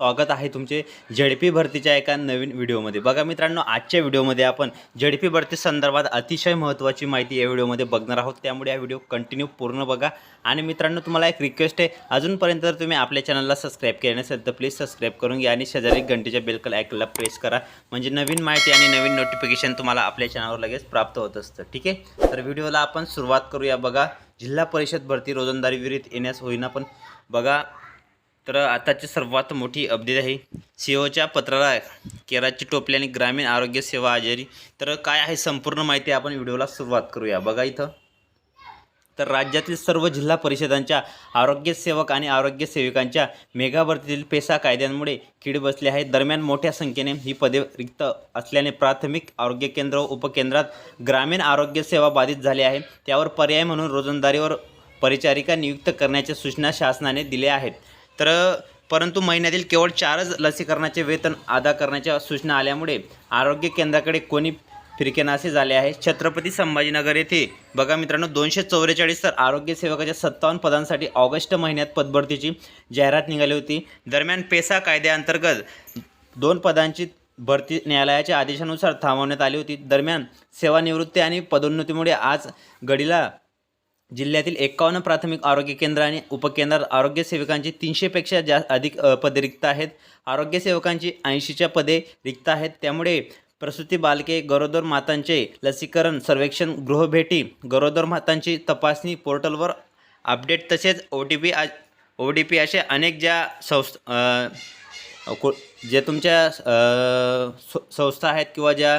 स्वागत आहे तुमचे झेडपी भरतीच्या एका नवीन व्हिडिओमध्ये. बघा मित्रांनो आजच्या व्हिडिओमध्ये आपण झेडपी भरती संदर्भात अतिशय महत्त्वाची माहिती या व्हिडिओमध्ये बघणार आहोत. त्यामुळे हा व्हिडिओ कंटिन्यू पूर्ण बघा. आणि मित्रांनो तुम्हाला एक रिक्वेस्ट आहे. अजूनपर्यंत जर तुम्ही आपल्या चॅनलला सबस्क्राईब केले नसेल तर प्लीज सबस्क्राईब करून घ्या आणि शेजारी घंटेच्या बेलकल ऐकला प्रेस करा. म्हणजे नवीन माहिती आणि नवीन नोटिफिकेशन तुम्हाला आपल्या चॅनलवर लगेच प्राप्त होत असतं. ठीक आहे? तर व्हिडिओला आपण सुरुवात करूया. बघा जिल्हा परिषद भरती रोजंदारी विहिरीत येण्यास होईना पण बघा तर आताची सर्वात मोठी अपडेट आहे. सी ओच्या पत्राला केराची टोपली आणि ग्रामीण आरोग्य सेवा हजेरी तर काय आहे संपूर्ण माहिती आपण व्हिडिओला सुरुवात करूया. बघा इथं. तर राज्यातील सर्व जिल्हा परिषदांच्या आरोग्य सेवक आणि आरोग्य सेविकांच्या मेगा भरतीतील पेसा कायद्यांमुळे कीड बसली आहे. दरम्यान मोठ्या संख्येने ही पदे रिक्त असल्याने प्राथमिक आरोग्य केंद्र व उपकेंद्रात ग्रामीण आरोग्य सेवा बाधित झाली आहे. त्यावर पर्याय म्हणून रोजंदारीवर परिचारिका नियुक्त करण्याच्या सूचना शासनाने दिल्या आहेत. तर परंतु महिन्यातील केवळ चारच लसीकरणाचे वेतन अदा करण्याच्या सूचना आल्यामुळे आरोग्य केंद्राकडे कोणी फिरकेनासे झाले आहे. छत्रपती संभाजीनगर येथे बघा मित्रांनो दोनशे चौवेचाळीस तर आरोग्य सेवकाच्या सत्तावन्न पदांसाठी ऑगस्ट महिन्यात पदभरतीची जाहिरात निघाली होती. दरम्यान पेसा कायद्याअंतर्गत दोन पदांची भरती न्यायालयाच्या आदेशानुसार थांबवण्यात आली होती. दरम्यान सेवानिवृत्ती आणि पदोन्नतीमुळे आज गडीला जिल्ह्यातील एकावन्न प्राथमिक आरोग्य केंद्र आणि उपकेंद्रात आरोग्य सेवकांची तीनशेपेक्षा जा अधिक पदे रिक्त आहेत. आरोग्य सेवकांची ऐंशीच्या पदे रिक्त आहेत. त्यामुळे प्रसूती बालके गरोदर मातांचे लसीकरण सर्वेक्षण गृहभेटी गरोदर मातांची तपासणी पोर्टलवर अपडेट तसेच O T P O T P असे अनेक ज्या संस्थ को जे तुमच्या स- संस्था आहेत किंवा ज्या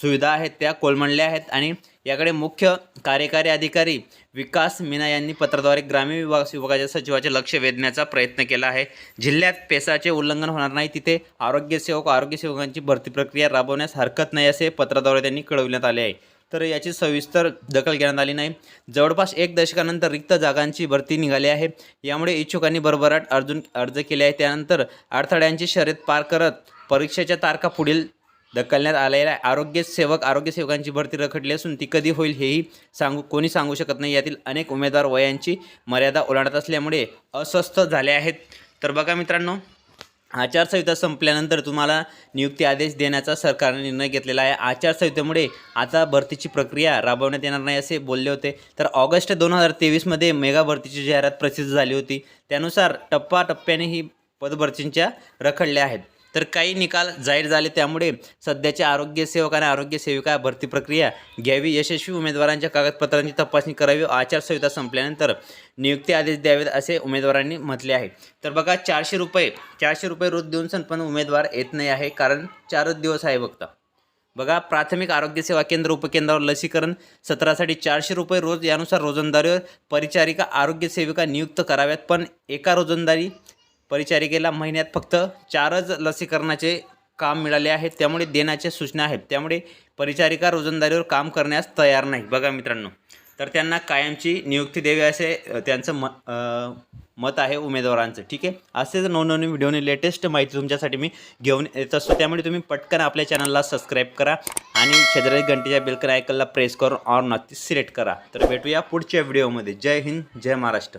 सुविधा आहेत त्या कोलमडल्या आहेत आणि याकडे मुख्य कार्यकारी अधिकारी विकास मीना यांनी पत्राद्वारे ग्रामीण विभाग विभागाच्या सचिवाचे लक्ष वेधण्याचा प्रयत्न केला आहे. जिल्ह्यात पेसाचे उल्लंघन होणार नाही तिथे आरोग्य सेवक आरोग्य सेवकांची भरती प्रक्रिया राबवण्यास हरकत नाही असे पत्राद्वारे त्यांनी कळविण्यात आले आहे. तर याची सविस्तर दखल घेण्यात आली नाही. जवळपास एक दशकानंतर रिक्त जागांची भरती निघाली आहे. यामुळे इच्छुकांनी भरभराट अर्जुन अर्ज केले आहे. त्यानंतर अडथळ्यांची शर्यत पार करत परीक्षेच्या तारखा पुढील ढकलण्यात आलेल्या आहे. आरोग्य सेवक आरोग्य सेवकांची भरती रखडली असून ती कधी होईल हेही सांगू कोणी सांगू शकत नाही. यातील अनेक उमेदवार वयांची मर्यादा ओलांडत असल्यामुळे अस्वस्थ झाले आहेत. तर बघा मित्रांनो आचारसंहिता संपल्यानंतर तुम्हाला नियुक्ती आदेश देण्याचा सरकारने निर्णय घेतलेला आहे. आचारसंहितेमुळे आता भरतीची प्रक्रिया राबवण्यात येणार नाही असे बोलले होते. तर ऑगस्ट दोन हजार तेवीसमध्ये मेगा भरतीची जाहिरात प्रसिद्ध झाली होती. त्यानुसार टप्पाटप्प्याने ही पदभरतींच्या रखडल्या आहेत. तर काही निकाल जाहीर झाले. त्यामुळे सध्याच्या आरोग्य सेवक आणि आरोग्य सेविका भरती प्रक्रिया घ्यावी. यशस्वी उमेदवारांच्या कागदपत्रांची तपासणी करावी. आचारसंहिता संपल्यानंतर नियुक्ती आदेश द्यावेत असे उमेदवारांनी म्हटले आहे. तर बघा चारशे रुपये चारशे रुपये रोज देऊन सण पण उमेदवार येत नाही आहे. कारण चारच दिवस आहे बघता. बघा प्राथमिक आरोग्य सेवा केंद्र उपकेंद्रावर लसीकरण सत्रासाठी चारशे रुपये रोज यानुसार रोजंदारीवर परिचारिका आरोग्य सेविका नियुक्त कराव्यात. पण एका रोजंदारी परिचारिकेला महिन्यात फक्त चारच लसीकरणाचे काम मिळाले आहे त्यामुळे देण्याच्या सूचना आहेत. त्यामुळे परिचारिका रोजंदारीवर काम करण्यास तयार नाही. बघा मित्रांनो. तर त्यांना कायमची नियुक्ती द्यावी असे त्यांचं म मत आहे उमेदवारांचं. ठीक आहे? असेच नवनवीन व्हिडिओने लेटेस्ट माहिती तुमच्यासाठी मी घेऊन येत असतो. त्यामुळे तुम्ही पटकन आपल्या चॅनलला सबस्क्राईब करा आणि शेजारी घंटेच्या बेलकर आयकलला प्रेस करून ऑन नक्की सिलेक्ट करा. तर भेटूया पुढच्या व्हिडिओमध्ये. जय हिंद जय महाराष्ट्र.